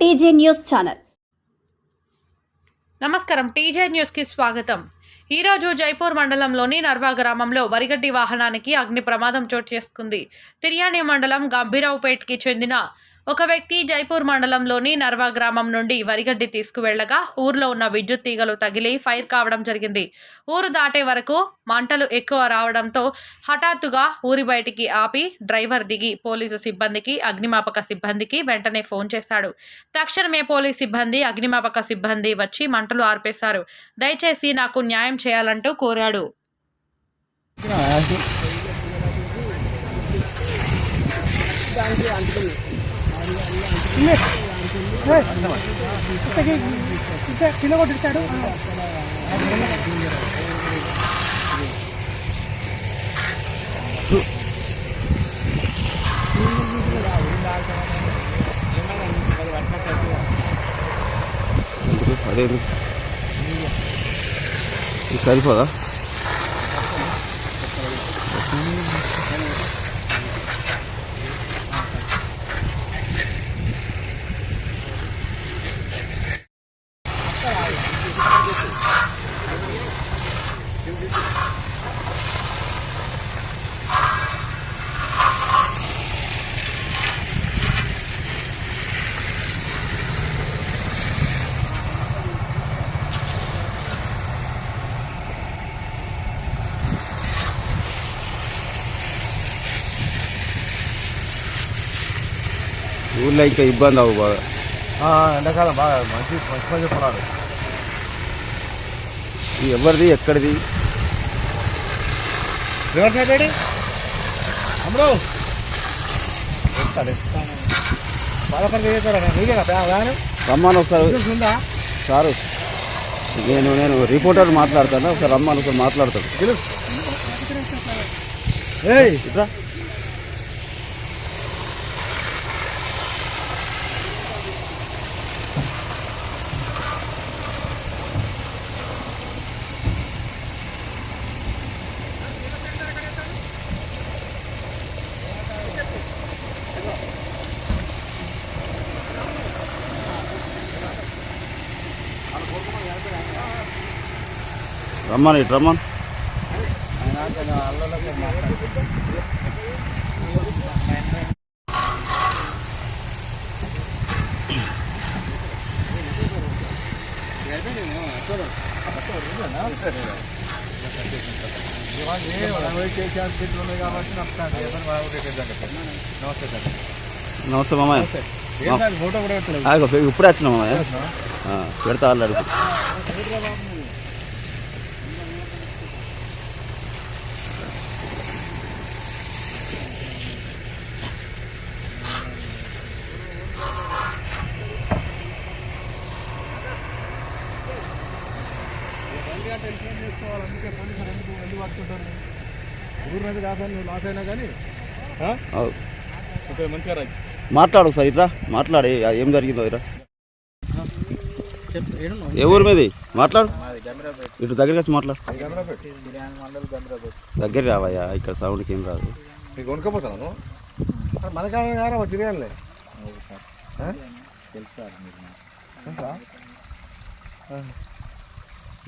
TJ news channel. నమస్కారం TJ న్యూస్కి స్వాగతం. ఈరోజు జైపూర్ మండలంలోని నర్వా గ్రామంలో వరిగడ్డి వాహనానికి అగ్ని ప్రమాదం చోటు చేసుకుంది. తిర్యాని మండలం గంభీరావుపేట్కి చెందిన ఒక వ్యక్తి జైపూర్ మండలంలోని నర్వా గ్రామం నుండి వరిగడ్డి తీసుకువెళ్ళగా ఊర్లో ఉన్న విద్యుత్ తీగలు తగిలి ఫైర్ కావడం జరిగింది. ఊరు దాటే వరకు మంటలు ఎక్కువ రావడంతో హఠాత్తుగా ఊరి బయటికి ఆపి డ్రైవర్ దిగి పోలీసు సిబ్బందికి అగ్నిమాపక సిబ్బందికి వెంటనే ఫోన్ చేశాడు. తక్షణమే పోలీస్ సిబ్బంది అగ్నిమాపక సిబ్బంది వచ్చి మంటలు ఆర్పేశారు. దయచేసి నాకు న్యాయం చేయాలంటూ కోరాడు. కిలో కొట్టిస్తాడు అదే సరిపోదా? ఊళ్ళో ఇంకా ఇబ్బంది అవ్వు బాగా. ఎండాకాలం బాగా మంచి మంచి మంచి పొలాలు. ఎవరిది ఎక్కడిది? రివర్స్ సైడ్ అమ్మడు బాధపడి చేస్తారా నీకే కదా వ్యాన్ రమ్మని ఒకసారి. ఉందా సారు నేను నేను రిపోర్టర్ మాట్లాడతాను. ఒకసారి రమ్మని ఒకసారి మాట్లాడతాను. ఏయ్. ఇట్రా. రమ్మని ఇటు రమ్మని. నమస్తే మామయ్య. ఇప్పుడే వచ్చిన మామయ్య. పెడతా అల్లాడు అందుకే పోలీసులు ఎందుకు వెళ్ళి పట్టుకుంటారు ఊరు మీద నువ్వు లాస్ అయినా కానీ ఓకే మంచిగా రాయి. మాట్లాడు ఒకసారి ఇట్రా. మాట్లాడి ఏం జరిగిందో ఇరా. ఏ ఊరు మీది? మాట్లాడు. ఇటు దగ్గరికి వచ్చి మాట్లాడు. దగ్గర రావయ్యా ఇక్కడ సౌండ్కి ఏం రాదు. నీకు తిరగాలే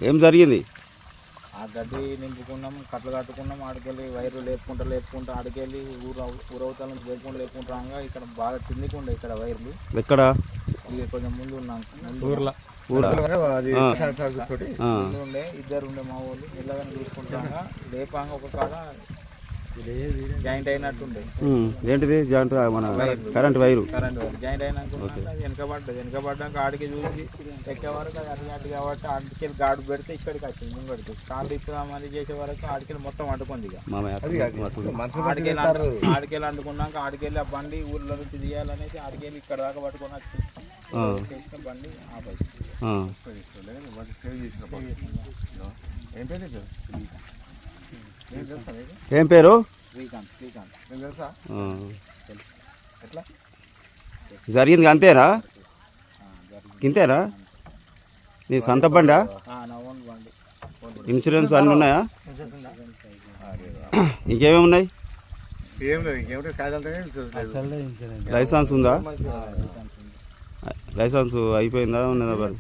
ఏం జరిగింది? ఆ గడ్డి నింపుకున్నాం కట్టలు కట్టుకున్నాం ఆడికెళ్ళి వైర్లు లేపుకుంటా లేపుకుంటా ఆడికెళ్ళి ఊరు ఊరవతల నుంచి లేపుకుంటూ లేపుకుంటా రాగా ఇక్కడ బాగా తిండికుండే ఇక్కడ వైర్లు. ఎక్కడ? కొంచెం ముందు ఉన్నాం. ఊర్లో. ఉండే ఇద్దరు ఉండే మా వాళ్ళు. మెల్లగా చూసుకుంటాగా లేపాగా ఒక కాడ జాయింట్ అయినట్టుండే ఏంటిది? జాయింట్ మన current wire. Current wire. Joint అయినాక వెనకబడ్డది వెనకబడ్డాక ఆడికి చూసి ఎక్కే వరకు అది అటు కాబట్టి ఆడికెళ్ళి గాడు పెడితే ఇక్కడికి వచ్చింది ముంగడికి. కాళ్ళు ఇప్పుదామని చేసే వరకు ఆడికెళ్ళి మొత్తం అంటుకుంది ఇక. అంటు- ఆడికెళ్ళి అంటుకున్నాక ఆడికెళ్ళి ఆ బండి ఊర్లో నుంచి తీయాలనేసి ఆడికెళ్ళి ఇక్కడ దాకా పట్టుకొని వచ్చి బండి ఆ. పని. ఏం పేరు? ఏం పేరు? జరిగింది అంతేనా? ఇంతేనా? నీ సొంత బండా? ఇన్సూరెన్స్ అన్నీ ఉన్నాయా? ఇంకేమేమి ఉన్నాయి? లైసెన్స్ ఉందా? లైసెన్స్ అయిపోయిందా? ఉన్నదా మరి?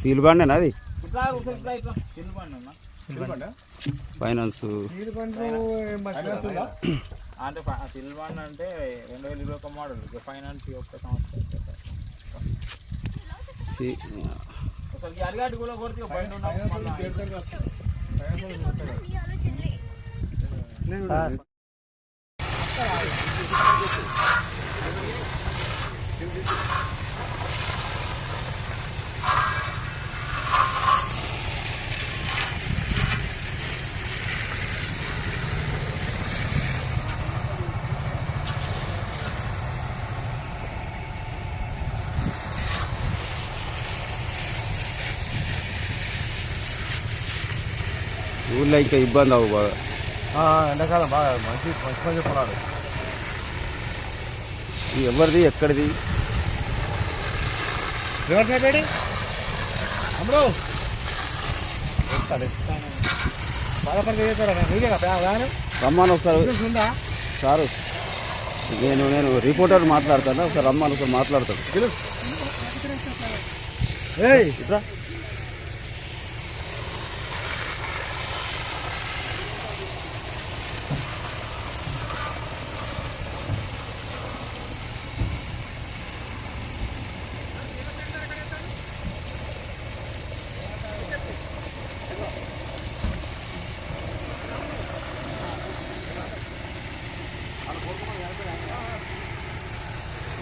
సీల్ బండేనా అది? ఫైనాన్స్. అంటే రెండు వేల ఇరవై ఒక మోడల్ ఫైనాన్స్ ఒక్క సంవత్సరం. అరిగాటి కూడా బయట ఊళ్ళో ఇంకా ఇబ్బంది అవ్వు బాగా ఎండాకాలం బాగా మంచి మంచి మంచి పొలాలు. ఎవరిది ఎక్కడిది? రివర్స్ అమ్ముడు రమ్మని ఒకసారి. సారు నేను నేను రిపోర్టర్ మాట్లాడతాను. ఒకసారి రమ్మని ఒకసారి మాట్లాడతాను.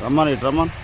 రమ్మని ఇటు రమ్మని.